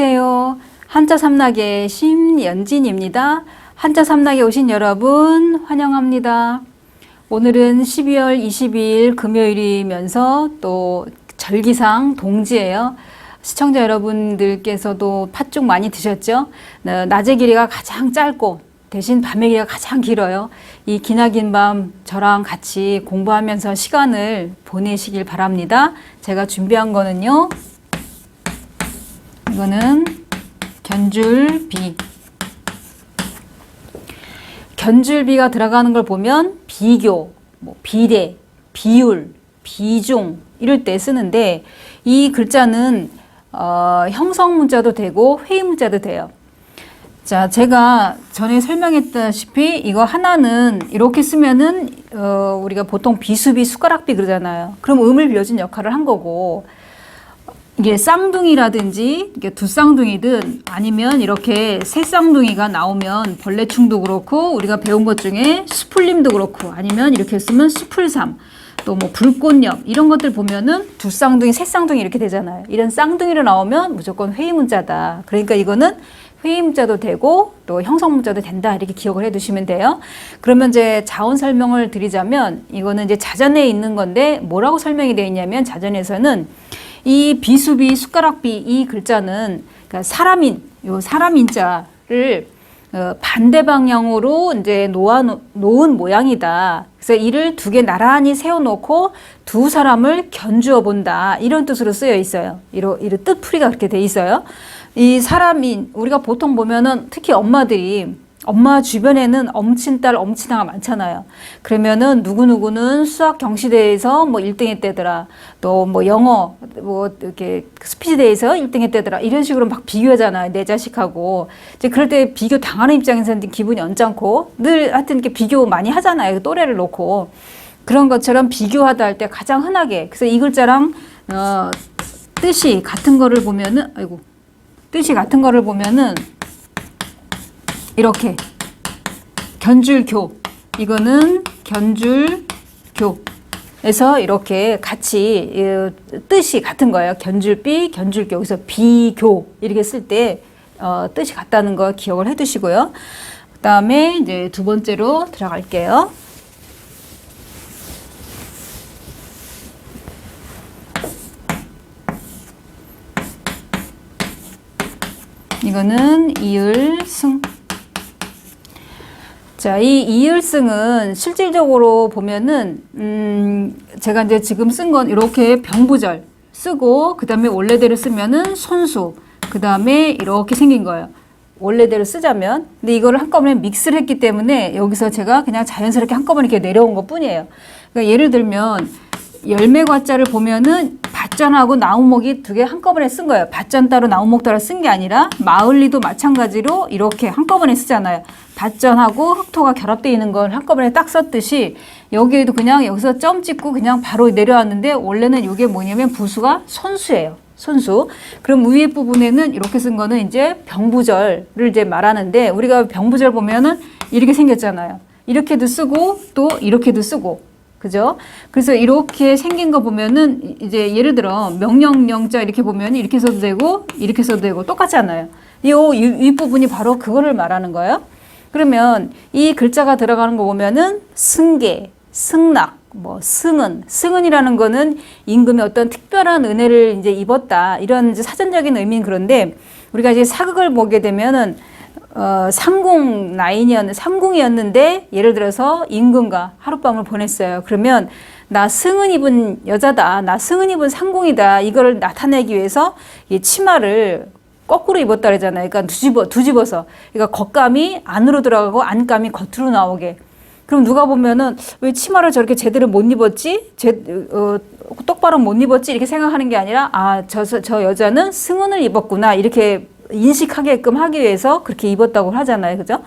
안녕하세요. 한자 삼락의 심연진입니다. 한자 삼락에 오신 여러분 환영합니다. 오늘은 12월 22일 금요일이면서 또 절기상 동지예요. 시청자 여러분들께서도 팥죽 많이 드셨죠? 나- 낮의 길이가 가장 짧고 대신 밤의 길이가 가장 길어요. 이 기나긴 밤 저랑 같이 공부하면서 시간을 보내시길 바랍니다. 제가 준비한 거는요. 이거는 견줄비. 견줄비가 들어가는 걸 보면 비교, 뭐 비례, 비율, 비중 이럴 때 쓰는데 이 글자는 어, 형성 문자도 되고 회의 문자도 돼요. 자, 제가 전에 설명했다시피 이거 하나는 이렇게 쓰면은 어, 우리가 보통 비수비 숟가락비 그러잖아요. 그럼 음을 빌려준 역할을 한 거고 이게 쌍둥이라든지 이게 두 쌍둥이든 아니면 이렇게 세 쌍둥이가 나오면 벌레충도 그렇고 우리가 배운 것 중에 수풀림도 그렇고 아니면 이렇게 쓰면 수풀삼 또 뭐 불꽃염 이런 것들 보면은 두 쌍둥이 세 쌍둥이 이렇게 되잖아요. 이런 쌍둥이로 나오면 무조건 회의 문자다. 그러니까 이거는 회의 문자도 되고 또 형성 문자도 된다 이렇게 기억을 해 두시면 돼요. 그러면 이제 자원 설명을 드리자면 이거는 이제 자전에 있는 건데 뭐라고 설명이 되어 있냐면 자전에서는 이 비수비 숟가락비 이 글자는 그러니까 사람인 요 사람인자를 어, 반대 방향으로 이제 놓아 놓- 놓은 모양이다. 그래서 이를 두 개 나란히 세워놓고 두 사람을 견주어 본다. 이런 뜻으로 쓰여 있어요. 이로 이로 뜻풀이가 그렇게 돼 있어요. 이 사람인 우리가 보통 보면은 특히 엄마들이 엄마 주변에는 엄친딸, 엄친아가 많잖아요. 그러면은 누구누구는 수학 경시대회에서 뭐 1등 했대더라. 또 뭐 영어, 뭐 이렇게 스피치대회에서 1등 했대더라. 이런 식으로 막 비교하잖아요. 내 자식하고. 이제 그럴 때 비교 당하는 입장에서는 기분이 언짢고 늘 하여튼 이렇게 비교 많이 하잖아요. 또래를 놓고. 그런 것처럼 비교하다 할 때 가장 흔하게. 그래서 이 글자랑, 어, 뜻이 같은 거를 보면은, 아이고. 뜻이 같은 거를 보면은 이렇게 견줄교 이거는 견줄교에서 이렇게 같이 어, 뜻이 같은 거예요. 견줄비, 견줄교. 그래서 비교 이렇게 쓸때 어, 뜻이 같다는 거 기억을 해두시고요. 그 다음에 이제 두 번째로 들어갈게요. 이거는 이을 승. 자, 이 이을승은 실질적으로 보면은 음, 제가 이제 지금 쓴 건 이렇게 병부절 쓰고 그다음에 원래대로 쓰면은 손수 그다음에 이렇게 생긴 거예요. 원래대로 쓰자면 근데 이거를 한꺼번에 믹스를 했기 때문에 여기서 제가 그냥 자연스럽게 한꺼번에 이렇게 내려온 것 뿐이에요. 그러니까 예를 들면 열매 과자를 보면은 밭전하고 나무목이 두 개 한꺼번에 쓴 거예요. 밭전 따로 나무목 따로 쓴 게 아니라 마을리도 마찬가지로 이렇게 한꺼번에 쓰잖아요. 밭전하고 흑토가 결합되어 있는 걸 한꺼번에 딱 썼듯이 여기에도 그냥 여기서 점 찍고 그냥 바로 내려왔는데 원래는 이게 뭐냐면 부수가 손수예요. 손수. 그럼 위에 부분에는 이렇게 쓴 거는 이제 병부절을 이제 말하는데 우리가 병부절 보면은 이렇게 생겼잖아요. 이렇게도 쓰고 또 이렇게도 쓰고 그죠? 그래서 이렇게 생긴 거 보면은 이제 예를 들어 명령 명자 이렇게 보면 이렇게 써도 되고 이렇게 써도 되고 똑같잖아요. 이, 이, 이 부분이 바로 그거를 말하는 거예요. 그러면 이 글자가 들어가는 거 보면은 승계, 승낙, 뭐 승은, 승은이라는 거는 임금의 어떤 특별한 은혜를 이제 입었다 이런 이제 사전적인 의미는 그런데 우리가 이제 사극을 보게 되면은 어, 상궁 라인이었는 상궁이었는데 예를 들어서 임금과 하룻밤을 보냈어요. 그러면 나 승은 입은 여자다, 나 승은 입은 상궁이다 이거를 나타내기 위해서 이 치마를 거꾸로 입었다 그러잖아요. 그러니까 뒤집어 뒤집어서 그러니까 겉감이 안으로 들어가고 안감이 겉으로 나오게. 그럼 누가 보면은 왜 치마를 저렇게 제대로 못 입었지? 제, 어, 똑바로 못 입었지? 이렇게 생각하는 게 아니라 아, 저, 저 여자는 승은을 입었구나. 이렇게 인식하게끔 하기 위해서 그렇게 입었다고 하잖아요. 그죠?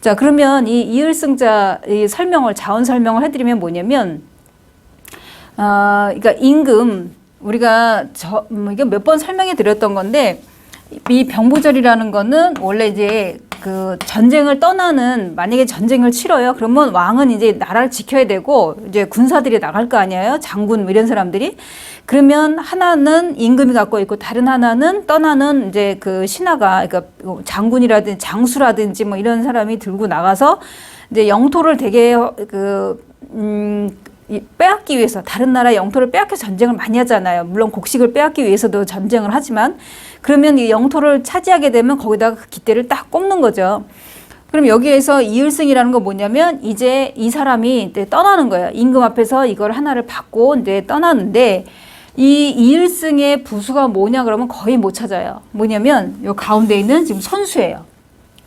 자, 그러면 이 이을승자 이 설명을, 자원 설명을 해드리면 뭐냐면, 아, 그러니까 임금, 우리가 저, 음, 이게 몇 번 설명해 드렸던 건데, 이 병부절이라는 거는 원래 이제 그 전쟁을 떠나는 만약에 전쟁을 치러요. 그러면 왕은 이제 나라를 지켜야 되고 이제 군사들이 나갈 거 아니에요. 장군 뭐 이런 사람들이. 그러면 하나는 임금이 갖고 있고 다른 하나는 떠나는 이제 그 신하가 그러니까 장군이라든지 장수라든지 뭐 이런 사람이 들고 나가서 이제 영토를 되게 그 음, 이 빼앗기 위해서 다른 나라 영토를 빼앗겨 전쟁을 많이 하잖아요. 물론 곡식을 빼앗기 위해서도 전쟁을 하지만 그러면 이 영토를 차지하게 되면 거기다가 그 기대를 딱 꼽는 거죠. 그럼 여기에서 이을승이라는 건 뭐냐면 이제 이 사람이 떠나는 거예요. 임금 앞에서 이걸 하나를 받고 이제 떠나는데 이 이을승의 부수가 뭐냐 그러면 거의 못 찾아요. 뭐냐면 요 가운데 있는 지금 손수예요.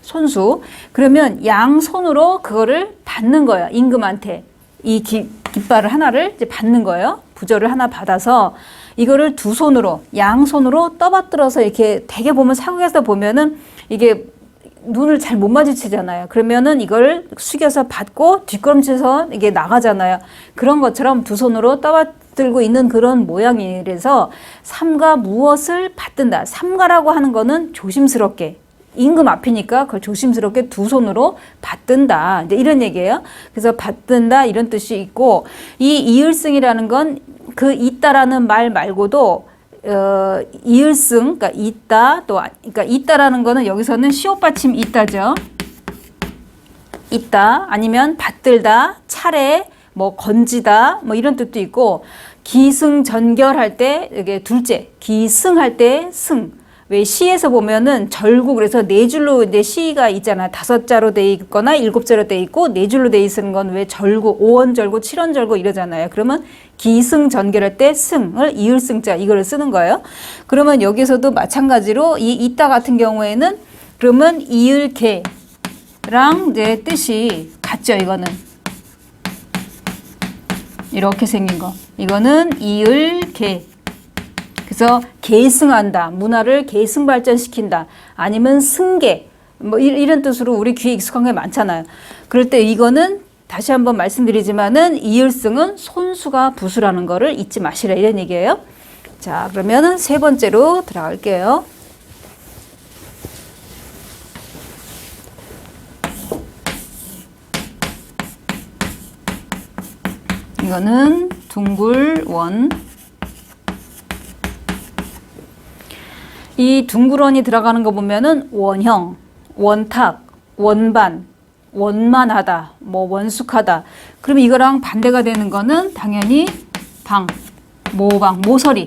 손수. 그러면 양손으로 그거를 받는 거예요. 임금한테. 이 기, 깃발을 하나를 이제 받는 거예요. 부저를 하나 받아서 이거를 두 손으로 양손으로 떠받들어서 이렇게 되게 보면 사극에서 보면은 이게 눈을 잘 못 마주치잖아요. 그러면은 이걸 숙여서 받고 뒷걸음쳐서 이게 나가잖아요. 그런 것처럼 두 손으로 떠받들고 있는 그런 모양이라서 삼가 무엇을 받든다. 삼가라고 하는 거는 조심스럽게 임금 앞이니까 그걸 조심스럽게 두 손으로 받든다. 이제 이런 얘기예요. 그래서 받든다 이런 뜻이 있고 이 이을승이라는 건 그 있다라는 말 말고도 어, 이을승, 그러니까 있다, 또, 아- 그러니까 있다라는 거는 여기서는 시옷 받침 있다죠. 있다, 아니면 받들다, 차례, 뭐 건지다, 뭐 이런 뜻도 있고, 기승전결할 때, 이게 둘째, 기승할 때 승. 왜 시에서 보면은 절구 그래서 네 줄로 이제 시가 있잖아. 다섯 자로 돼 있거나 일곱 자로 돼 있고 네 줄로 돼 있는 건 왜 절구, 오원 절구, 칠원 절구 이러잖아요. 그러면 기승 전결할 때 승을 이을 승자 이거를 쓰는 거예요. 그러면 여기서도 마찬가지로 이 있다 같은 경우에는 그러면 이을 개랑 이제 뜻이 같죠. 이거는 이렇게 생긴 거. 이거는 이을 개. 그래서 계승한다. 문화를 계승 발전시킨다. 아니면 승계. 뭐 이- 이런 뜻으로 우리 귀에 익숙한 게 많잖아요. 그럴 때 이거는 다시 한번 말씀드리지만은 이을승은 손수가 부수라는 거를 잊지 마시라 이런 얘기예요. 자, 그러면은 세 번째로 들어갈게요. 이거는 둥글원. 이 둥그런이 들어가는 거 보면은 원형, 원탁, 원반, 원만하다, 뭐 원숙하다. 그럼 이거랑 반대가 되는 거는 당연히 방, 모방, 모서리.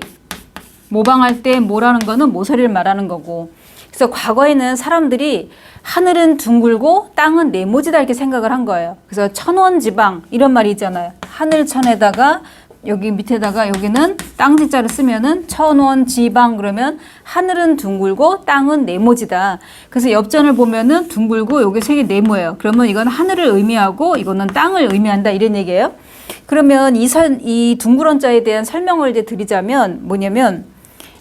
모방할 때 모라는 거는 모서리를 말하는 거고. 그래서 과거에는 사람들이 하늘은 둥글고 땅은 네모지다 이렇게 생각을 한 거예요. 그래서 천원 지방 이런 말이 있잖아요. 하늘천에다가 여기 밑에다가 여기는 땅지자를 쓰면은 천원 지방 그러면 하늘은 둥글고 땅은 네모지다. 그래서 엽전을 보면은 둥글고 여기 색이 네모예요. 그러면 이건 하늘을 의미하고 이거는 땅을 의미한다 이런 얘기예요. 그러면 이, 선, 이 둥그런 자에 대한 설명을 이제 드리자면 뭐냐면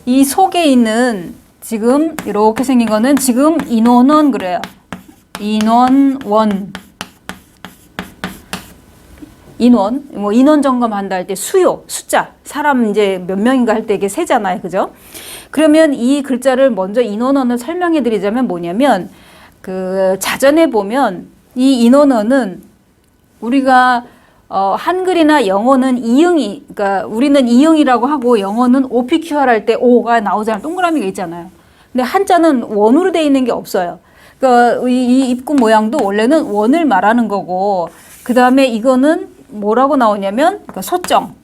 이 속에 있는 지금 이렇게 생긴 거는 지금 인원원 그래요. 인원원. 인원, 뭐 인원 점검한다 할 때 수요, 숫자, 사람 이제 몇 명인가 할 때 이게 세잖아요. 그죠? 그러면 이 글자를 먼저 인원원을 설명해 드리자면 뭐냐면 그 자전에 보면 이 인원원은 우리가 어, 한글이나 영어는 이응이, 그러니까 우리는 이응이라고 하고 영어는 OPQR 할 때 O가 나오잖아요. 동그라미가 있잖아요. 근데 한자는 원으로 돼 있는 게 없어요. 그러니까 이, 이 입구 모양도 원래는 원을 말하는 거고, 그 다음에 이거는 뭐라고 나오냐면, 그러니까 소정.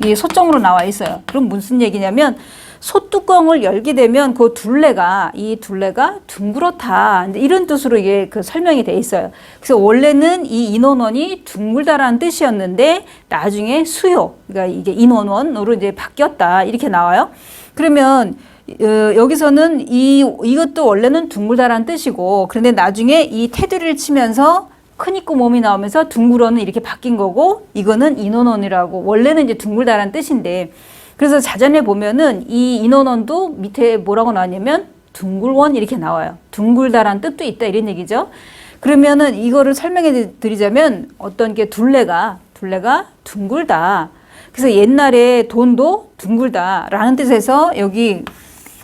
이게 소정으로 나와 있어요. 그럼 무슨 얘기냐면, 소뚜껑을 열게 되면 그 둘레가 이 둘레가 둥그렇다 이런 뜻으로 이게 그 설명이 돼 있어요. 그래서 원래는 이 인원원이 둥글다라는 뜻이었는데 나중에 수요 그러니까 이게 인원원으로 이제 바뀌었다 이렇게 나와요. 그러면 어, 여기서는 이 이것도 원래는 둥글다라는 뜻이고 그런데 나중에 이 테두리를 치면서 큰 입구 몸이 나오면서 둥그러는 이렇게 바뀐 거고 이거는 인원원이라고 원래는 이제 둥글다라는 뜻인데 그래서 자전에 보면은 이 인원원도 밑에 뭐라고 나왔냐면 둥글원 이렇게 나와요. 둥글다란 뜻도 있다 이런 얘기죠. 그러면은 이거를 설명해 드리자면 어떤 게 둘레가 둘레가 둥글다. 그래서 옛날에 돈도 둥글다라는 뜻에서 여기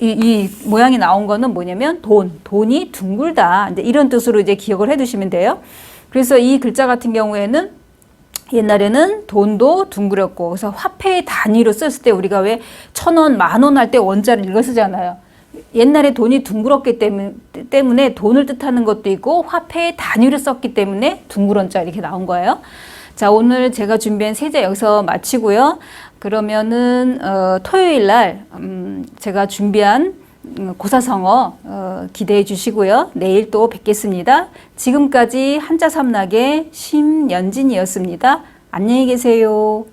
이, 이 모양이 나온 거는 뭐냐면 돈, 돈이 둥글다. 이제 이런 뜻으로 이제 기억을 해 두시면 돼요. 그래서 이 글자 같은 경우에는 옛날에는 돈도 둥그렸고 그래서 화폐 단위로 썼을 때 우리가 왜 천 원, 만 원 할 때 원자를 읽어 쓰잖아요. 옛날에 돈이 둥그렇기 때문, 때문에 돈을 뜻하는 것도 있고 화폐 단위로 썼기 때문에 둥그런자 이렇게 나온 거예요. 자, 오늘 제가 준비한 세제 여기서 마치고요. 그러면은 어, 토요일 날 음, 제가 준비한 음, 고사성어 어, 기대해 주시고요. 내일 또 뵙겠습니다. 지금까지 한자 삼락의 심연진이었습니다. 안녕히 계세요.